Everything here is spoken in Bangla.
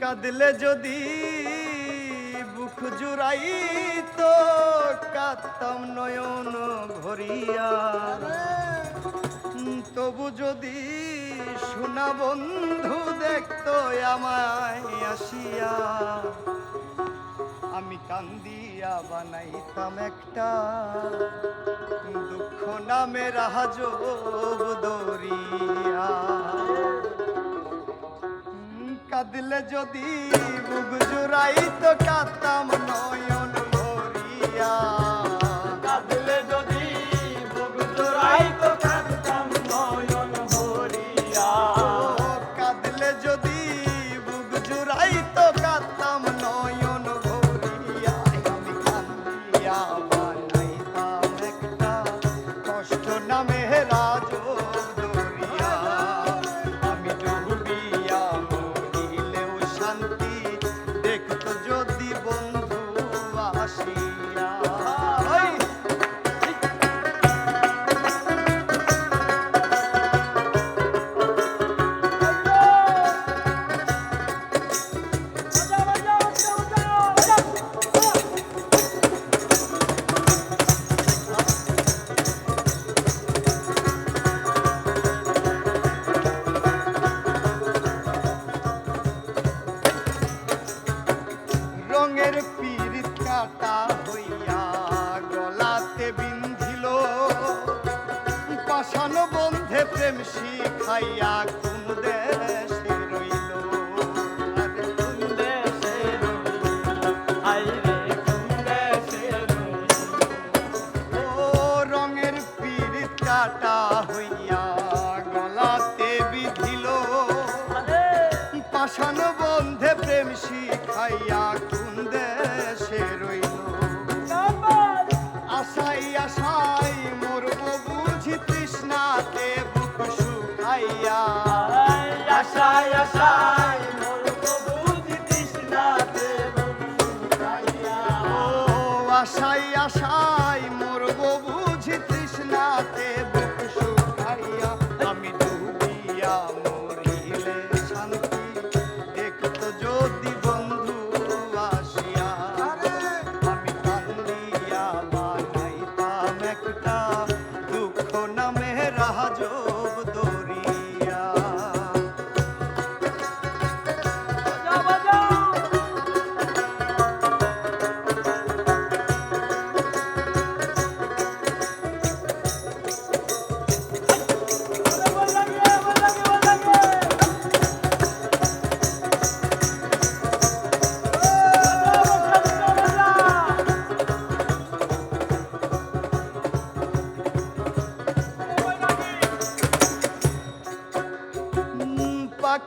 কাঁদলে যদি বুক জুড়াই তো কাঁদতাম নয়ন ভরিয়া। তবু যদি সোনা বন্ধু দেখতো আমায় আসিয়া, আমি কান্দিয়া বানাইতাম একটা দুঃখ নামে রাহাজব দরিয়া। কাঁদলে যদি বুক জুড়াই তো কাঁদতাম নয়ন ভরিয়া। প্রেম শিখাইয়া কোন দেশে রইল? আরে কোন দেশে আইরে কোন দেশে ও রঙের পীড়িত কাটা হইয়া গলাতে বিধিল। পাষাণ বন্ধে প্রেম শিখাইয়া আশাই আশাই মরব বুঝি তৃষ্ণাতে বুক শুকাইয়া আমি ডুবিয়া